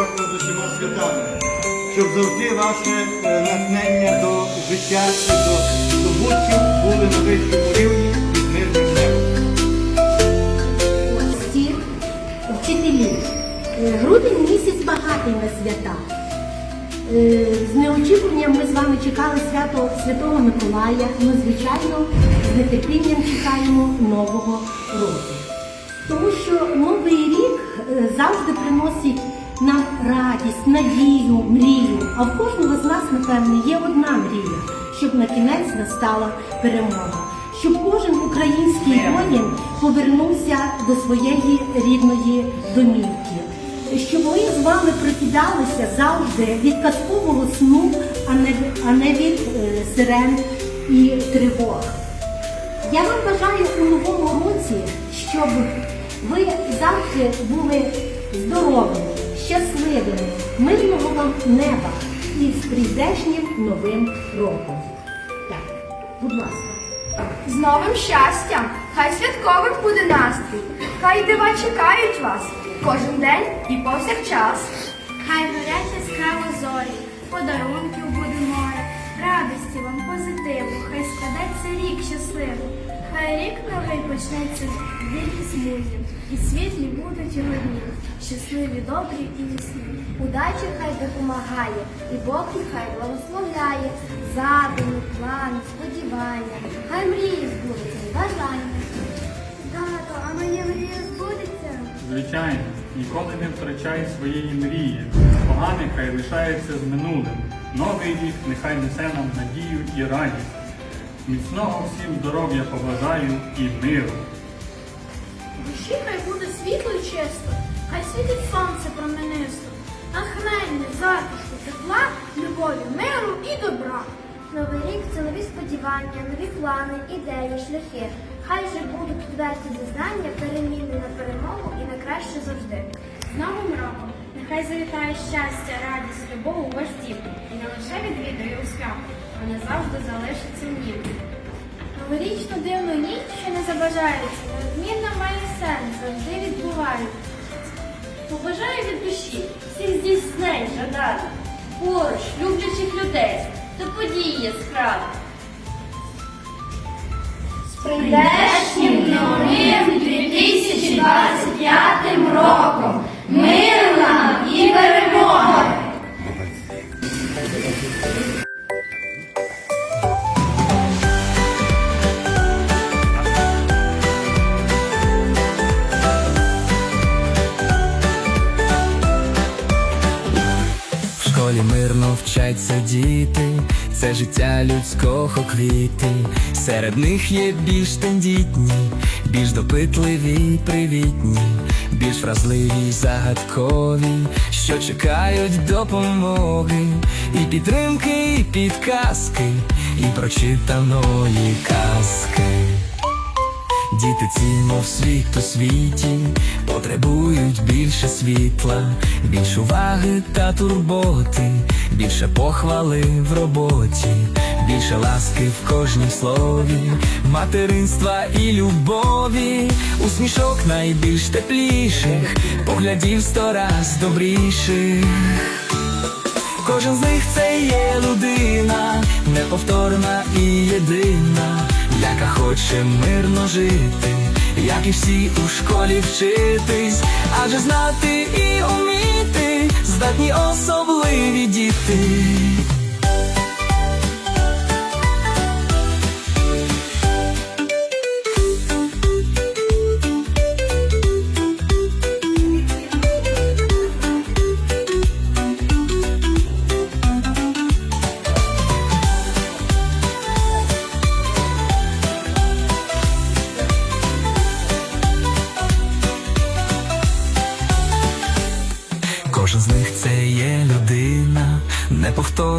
роком з усіма святами, щоб завжди ваше е, натхнення до життя і до здобутків були на вищому рівні під мирним небом. гості, вчителі. Е, Грудень місяць багатий на свята. Е, З неочікуванням ми з вами чекали свято Святого Миколая. Ми, звичайно, з нетерпінням чекаємо Нового року. Тому що Новий рік завжди приносить нам радість, надію, мрію. А в кожного з нас, напевне, є одна мрія, щоб на кінець настала перемога. Щоб кожен український воїн повернувся до своєї рідної домівки. Щоб ми з вами прокидалися завжди від казкового сну, а не, а не від е, сирен і тривог. Я вам бажаю у новому році, щоб ви завжди були здоровими, щасливими, мирного вам неба і з прийдешнім новим роком. Так, будь ласка. З новим щастям! Хай святковим буде настрій! Хай дива чекають вас кожен день і повсякчас! Хай горять яскраво зорі, подарунків буде море, радості вам позитиву, хай складеться рік щасливо. Хай рік новий почнеться вільній смузі, і світлі будуть його дні, щасливі, добрі і ясні. Удача хай допомагає, і Бог їх хай благословляє. Задуми, плани, сподівання, хай мрії збудуться бажання. Тато, а моя мрія збудеться? Звичайно, ніколи не втрачай своєї мрії. Погане хай лишається з минулим. Новий рік нехай несе нам надію і радість. Міцного всім здоров'я побажаю і миру. Душі хай буде світло і чисто, хай світить сонце променисто, натхнення, затишку, тепла, любові, миру і добра. Новий рік це нові сподівання, нові плани, ідеї, шляхи. Хай же будуть відверті зізнання, переміни на перемогу і на краще завжди. З Новим роком нехай завітає щастя, радість, любов у ваш дім. І не лише відвідує у свято, а не завжди залишиться в нім. Не неодмінно має сенс, завжди відбувається. Побажаю від душі всіх здійснень жадати, поруч, люблячих людей, та події яскраві. З прийдешнім новим 2025 роком! Школі мирно вчаться діти, це життя людського квіти. Серед них є більш тендітні, більш допитливі, привітні, більш вразливі, й загадкові, що чекають допомоги, і підтримки, і підказки, і прочитаної казки. Діти ці, мов світ у світі, потребують більше світла, більш уваги та турботи, більше похвали в роботі, більше ласки в кожній слові, материнства і любові, усмішок найбільш тепліших, поглядів сто раз добріших. Кожен з них це є людина, неповторна і єдина, яка хоче мирно жити, як і всі у школі вчитись, адже знати і уміти, здатні особливі діти.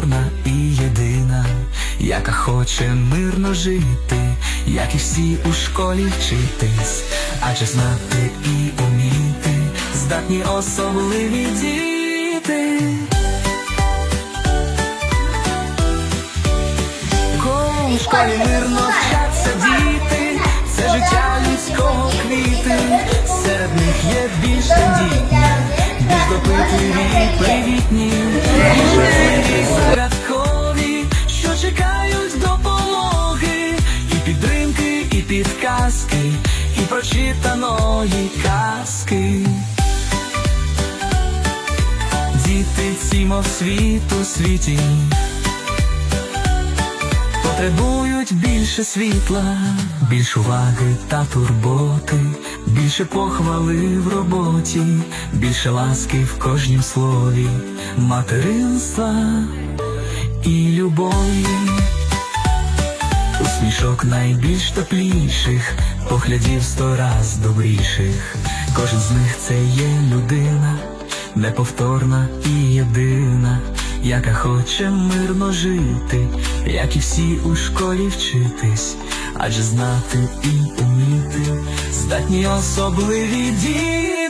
Неповторна і єдина, яка хоче мирно жити, як і всі у школі вчитись, адже знати і уміти, здатні особливі діти. Кому в школі мирно вчаться діти, це життя людського квіти, серед них є більш тендітні, більш допитливі, літні, і жахливі загадкові, що чекають допомоги, і підтримки, і підказки, і прочитаної казки. Діти всімо світу світ світі, потребують більше світла, більш уваги та турботи, більше похвали в роботі, більше ласки в кожнім слові, материнства і любові. Усмішок найбільш тепліших, поглядів сто раз добріших. Кожен з них це є людина, неповторна і єдина, яка хоче мирно жити, як і всі у школі вчитись, адже знати і уміти здатні особливі діти.